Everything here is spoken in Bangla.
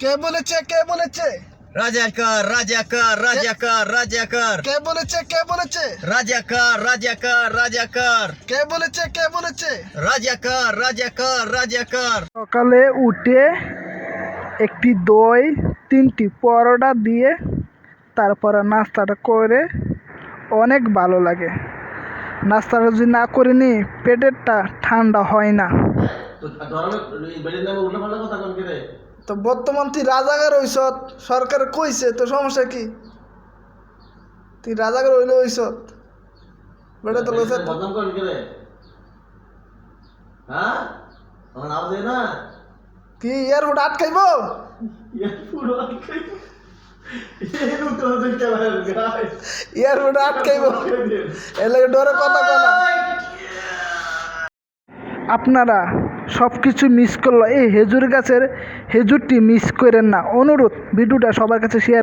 কে বলেছে কে বলেছে? রাজাকার রাজাকার রাজাকার রাজাকার। কে বলেছে কে বলেছে? রাজাকার রাজাকার রাজাকার। কে বলেছে কে বলেছে? রাজাকার রাজাকার রাজাকার। সকালে উঠে একটি দই তিনটি পরোটা দিয়ে তারপরে নাস্তাটা করে অনেক ভালো লাগে। নাস্তাটা যদি না করিনি পেটেরটা ঠান্ডা হয় না। তো বর্তমান তুই রাজাগার হইস সরকার কইছে তো সমস্যা কি? তুই রাজাগার হইলে হইস বেটা তো লইছে বদনাম করেন কে রে হ্যাঁ? কি এয়ারপোর্ট আটকাইব? এয়ারপোর্ট আটকাইব? এলে ডরে কথা কলা আপনারা সব কিছু মিস করল। এই হেজুর গাছের হেজুরটি মিস করেন না। অনুরোধ, ভিডিওটা সবার কাছে শেয়ার